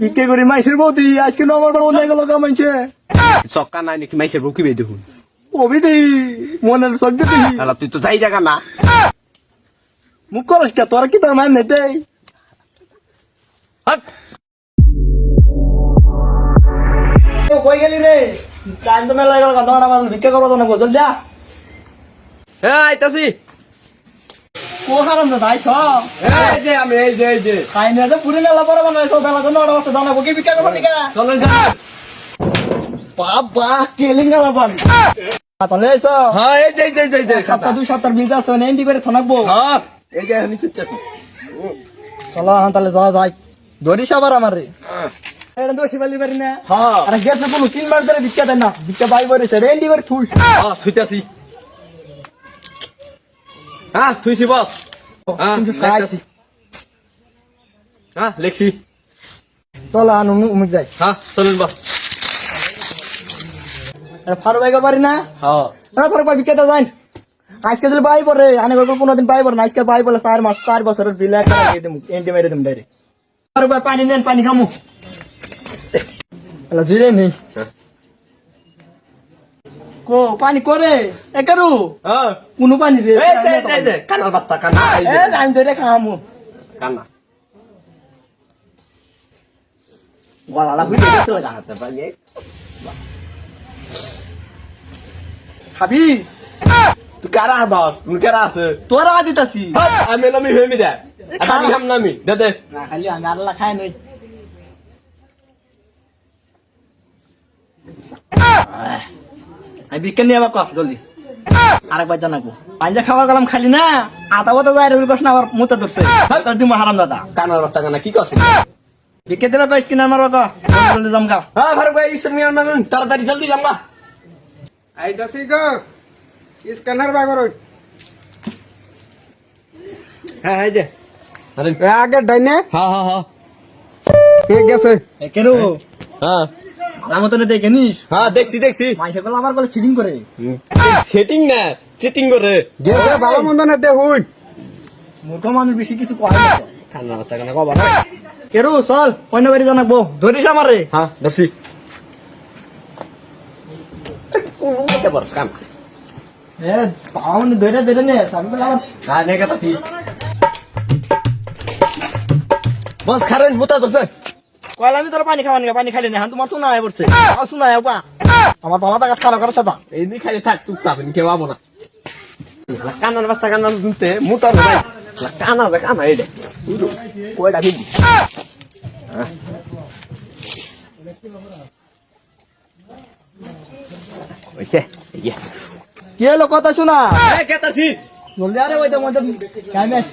ভিক্ষে করি মাইসের বৌদি আজকে নগর বার অন্য গেল কামাইছে সক্কা নাই নাকি মাইসের বুকি বে দেখুন কবি দেই মনের চোখ দিতে তাহলে তুই তো যাই জায়গা না। মুখ করস কে? তোরা কি তোর মান নেই দেই হাট। কই গেলি রে? টাইম তো মেলা গেল দোকান বাজার ভিক্ষা করব তো না হ্যাঁ আইতাছি। কো হারাম না ভাই এই যে আমি এই যে এই যে। খাই নিয়ে যে পুরি মেলা পরে বানাই সব তো নটা বাজতে জানাব কি ভিক্ষা করব নিকা? চলেন যা। বাবা কেলিং গেল বান তাহলে এসো হ্যাঁ এই যে এই যে এই যে, এই দুই সপ্তাহ বিল আছে এন্ডি করে থনাকবো হ্যাঁ এই যে আমি চলো হ্যাঁ তাহলে যাওয়া যাই ধরিস আবার আমার রে। এটা দোষী পালি পারি না। হ্যাঁ। আরে গেছে কোনো তিন মাস ধরে ভিক্ষা দেয় না। ভিক্ষা বাই বলেছে রেন্ডি করে থুই হ্যাঁ হ্যাঁ থুইছি বস। হ্যাঁ। লেখতাছি হ্যাঁ লেখছি। চলো আন উমুক যাই। হ্যাঁ চলুন বস। আরে ফারুক ভাই পারি না? হ্যাঁ। হ্যাঁ ফারুক ভাই ভিক্ষাটা যাই আজকে যদি বাই পড়ে আনে গল্প কোনোদিন বাই পড়ে না আজকে বাই পড়লে চার মাস চার বছরের বিল এন্টি মেরে দিম ডাইরেক্ট ফারুক ভাই পানি নেন পানি খামু। আলা জিরে নেই হ্যাঁ। কো পানি করে। একারু হ্যাঁ কোনো পানি রে কানার বাচ্চা কানা এই যে, এ আমি ধরে খামু। কানা। গলাটা বুঝে গেছে। ওই পারি খাবি? তুই কারা দশ তুই কারা আছে? তোরা দিতাছি। হ্যাঁ, আমি নামি ভেমি দে। আমি খাম নামি দে দে। না খালি আমি আল্লাহ খাই নই। আমি বিজ্ঞান নিয়ে আবার কফ জলদি। আরেকবার জানাব। পাঞ্জা খাবার গেলাম খালি না? আতা বতা যায় রবি কৃষ্ণ আবার মুতে ধরছে। তার হারাম দাদা। কানার বাচ্চা কানা কি করছিস বিজ্ঞান দিলে কই স্কিন আমার বাবা জলদি জম গা। হ্যাঁ ফারুক ভাই ইসে মিয়ান মারুন তাড়াতাড়ি জলদি যাম্বা আইতাছি গো স্ক্যানার বাগর হ্যাঁ এই যে। আরে। আগে ডাইনে? হ্যাঁ হ্যাঁ হ্যাঁ। কে গেছে? কেন হ্যাঁ। আমার দেখে নিস? হ্যাঁ দেখছি দেখছি। মাইসে আমার বলে চিটিং করে। সেটিং না সেটিং করে। গেছে ভালো মন্দ না দেখুন মূর্খ মানুষ বেশি কিছু কয় না। তো। বাচ্চা কানা কবা কেরু চল অন্য বাড়ি জানাব ধরিস আমারে। হ্যাঁ দেখছি কোন মতে বর কান। এ পাউন ধরে ধরে নে বলে হ্যাঁ বস খারেন মুতা দছে কয়লা আমি তোর পানি খাওয়া নিয়ে পানি খাইলে না হ্যাঁ তোমার শোনা পড়ছে। শোনা বা আমার বাবা টাকা খারাপ করে দাদা এই দি খালি থাক তুই পাবেন কেউ আবো না। কানার বাচ্চা কানার দিতে মুতা নাই কানা দে কানা দে। কয়টা ভিড় ওইছে ইয়া কি হলো কথা শোনা? কেতাছি জলদি আরে ওই তো মধ্যে শেষ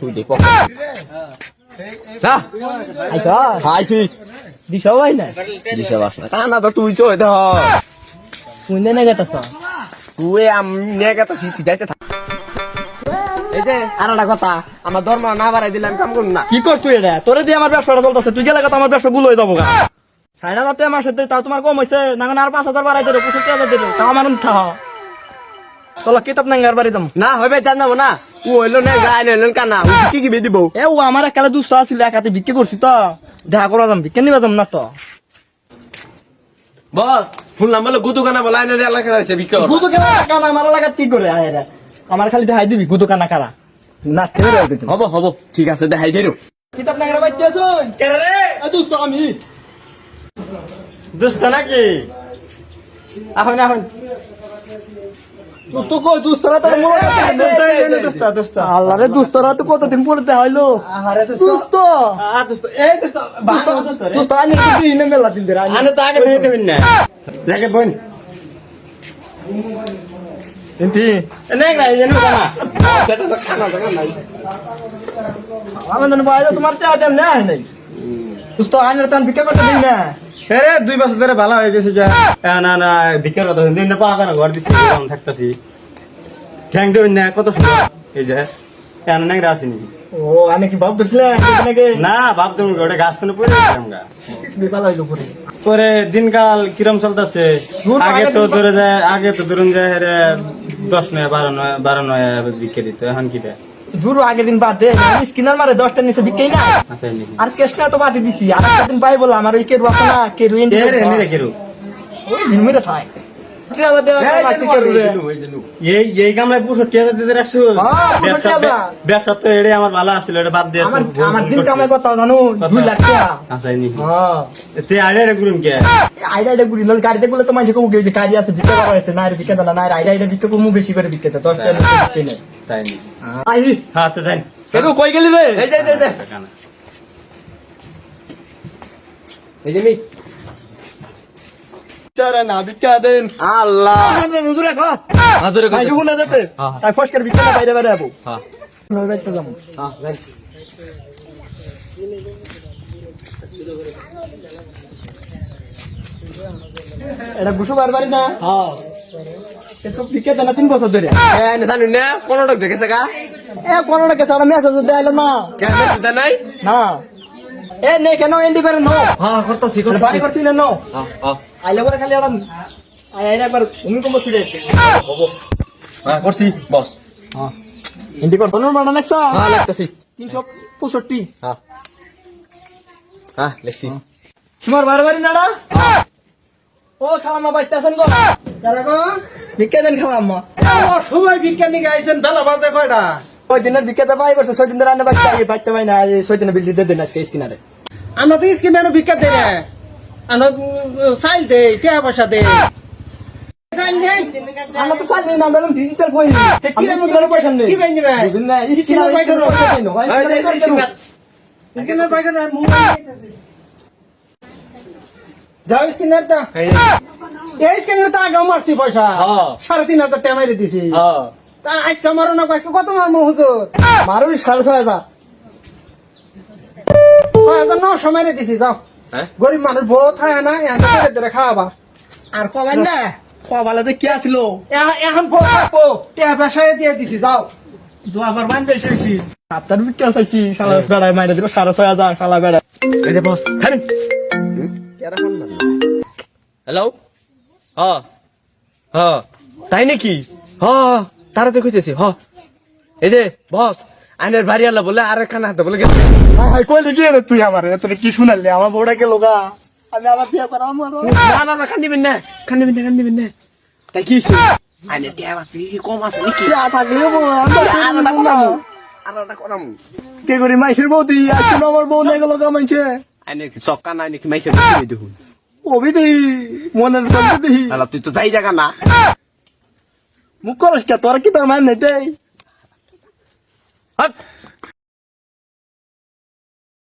তুই দে পক না আইসা আইছি দিছ ভাই না দিছে বাস না কানা তো তুই চই দে শুনে না গেতাছ? তুই আমি নে গেতাছি যাইতে থাক। এই যে আর একটা কথা আমার ধর্ম না বাড়াই দিলে আমি কাম করুন না। কি করছ তুই এটা? তোরে দিয়ে আমার ব্যবসাটা চলতেছে। তুই গেলে কথা আমার ব্যবসা গুলো হয়ে যাব সাড়ে টাকা মাসে তাও তোমার কম হয়েছে না আর পাঁচ হাজার বাড়াই দেবো পঁচিশ হাজার দেবো তাও আমার উঠা চলো কিতাব নাঙ্গার বাড়ি যাম। না হবে জান যাব না ও হইল না গায়ে নইলেন কানা কি কি বেদিব এ ও আমার একালে দুশো বিক্রি করছি তো। দেখা করা যাম নিবা যাম না তো। বস শুনলাম বলে গুতু কানা বলা এনে এলাকা আছে। গুদু কেনা কানা আমার কি করে আয় রে আমার খালি দেখাই দিবি গুদু কানা কারা না হব হব ঠিক আছে দেখাই দেরো কিতাব নাঙ্গার বাড়ি আসুন কেন রে আমি। নাকি? এখন এখন দুষ্ট কই দুস্তরা তোর মনে দুষ্ট দুষ্ট আল্লাহ রে দুস্তরা তো কতদিন পরে দেখাইলো? দুষ্ট দুষ্ট দুষ্ট আনি তুই ইনে মেলা দিন দেরা আনি। তো আগে থেকে দেবেন না। লাগে বোন। এন্টি এনে নাই জানো না। সেটা তো খানা জানা নাই। আমার বাইরে তোমার তে আদেম না নাই। দুষ্ট আনি তান বিকা করতে দিন না। এরে দুই বছর ধরে ভালো হয়ে গেছে যা। না না ভিক্ষার কথা দিন না পাকা না ঘর দিচ্ছি আমি থাকতাছি। ঠ্যাং দেবেন না কত এই যে এন ন্যাংরা আসেনি ও আনে কি ভাব দিছিলে নাকি? না ভাবতাম ওটা গাছ তো পড়ে গা বিপাল হইল পরে। পরে দিনকাল কিরম চলতেছে? আগে তো ধরে যায় আগে তো ধরুন যায় দশ নয় বারো নয় বারো নয় বিক্রি দিত এখন কি দেয়? দূর আগের দিন বাদ দে স্কিনার মারে দশটা নিচে বিকেই না। নাকি আর কেসটা তো বাদে দিছি আর দিন পাই বললাম আমার ওই কেরু আছে না কেরু কেরু? ওই দিন মেরে এই মাসি যে কেরু রে ওই যে নু। এই এই কামরায় পঁয়ষট্টি হাজার দিতে রাখছো? হ্যাঁ, 65 ব্যবসা তো আমার ভালো এটা বাদ দিয়ে আমার দিন কামাই কত জানো দুই লাখ টাকা। আছে হ্যাঁ। তে কে? আইডা আইডা গুলি নল গাড়িতে গুলো তো মানুষ কমু গেছে গাড়ি আছে বিক্রি করা আছে না আর বিক্রি না না আইডা আইডা বিক্রি কমু বেশি করে বিক্রি তো দশ টাকা বিক্রি তাই নি। আই। হ্যাঁ তো যাই। কই গেলি রে? এই যে, এই যে, এই যে। না। দেন আল্লাহ। দূরে ভাই যেতে হ্যাঁ। তাই ফসকের বিক্রি না বাইরে বাইরে যাব। হ্যাঁ। নই বাইতে যাব। হ্যাঁ যাই। এটা বারবারই না? হ্যাঁ। দেন তিন বছর ধরে। এ না জানি না কোন লোক দেখেছে গা? এ কোন না কেসা মেসেজ দেয়াইলো না। কেন নাই? না। এ নে কেন এন্ডি করে? নো। হ্যাঁ করতেছি এটা বাড়ি করছি না নো। হ্যাঁ হ্যাঁ। আইলে পরে খালি একটা আই আইলে একবার তুমি কম ছুড়ে হ্যাঁ করছি বস। এন্ডি কর তোর মানা নেক্সা হ্যাঁ লাগতেছি। তিনশো পঁয়ষট্টি। হ্যাঁ। হ্যাঁ লিখছি। তোমার বারবারই নাড়া? ও খালাম্মা বাইতে আছেন গো কারা গো দেন খালাম্মা। সবাই বিজ্ঞানী গাইছেন বেলা বাজে কয়টা? ওই দিনের বিক্রেতা পাই বলছে ছয় দিন ধরে আনে বাচ্চা আগে বাইতে পাই না এই ছয় দিনের বিল দিয়ে দেন আজকে স্কিনারে। আমরা তো স্কিনে ভিক্ষা দেয় না। আমরা চাইল দেই টাকা পয়সা দেই। আমরা তো চালি না বললাম ডিজিটাল কই কি এমন পয়সা নেই। কি বাইনি ভাই? স্কিনার পয়সা যাও স্কিনের তা এই এই স্কিনের তো আগে মারছি পয়সা। হ্যাঁ। সাড়ে তিন হাজার টাকা দিছি। হ্যাঁ। তা আজকে মারো না আজকে কত মারবো হুজুর? মারুই সাড়ে ছয় হাজার। ছয় হাজার নশো মারি দিছি যাও। গরিব মানুষ বউ থাকে না ধরে খাওয়াবা। আর কমাই না? কবালাতে কি আসলো এখন বউ থাকব দিয়ে দিছি যাও। তো মান বেশি বেশি আপনার বিক্রি চাইছি শালা বেড়ায় মাইরে দিল সাড়ে ছয় হাজার শালা বেড়ায়। এই যে বস খানি। হ্যালো হ্যাঁ। হ্যাঁ। তাই নাকি? হ্যাঁ। তারা তো খুঁজেছি হ। এই যে বস আইনের বাড়ি আলা বলে আর খানা হাতে বলে গেছে। হাই হাই কইলে কি রে তুই আমার? তোর কি শুনালি আমার বউটা গেল গা। আমি আবার বিয়ে করা আমার না না না খান দিবেন না খান দিবেন না খান দিবেন না। তাই কি? আইনের টিয়া আছে কি কম আছে নাকি? থাকলে আলাদা করামু আলাদা করামু। কে করি? বউ দিই আজকে আমার বউ গেল আইনের কি সক্কা নাই নাকি? মাইসে দেখি দেখুন। অভি দিই মনের তুই তো যাই জায়গা না। মুখ করস কে তোর কি তোর মান নেই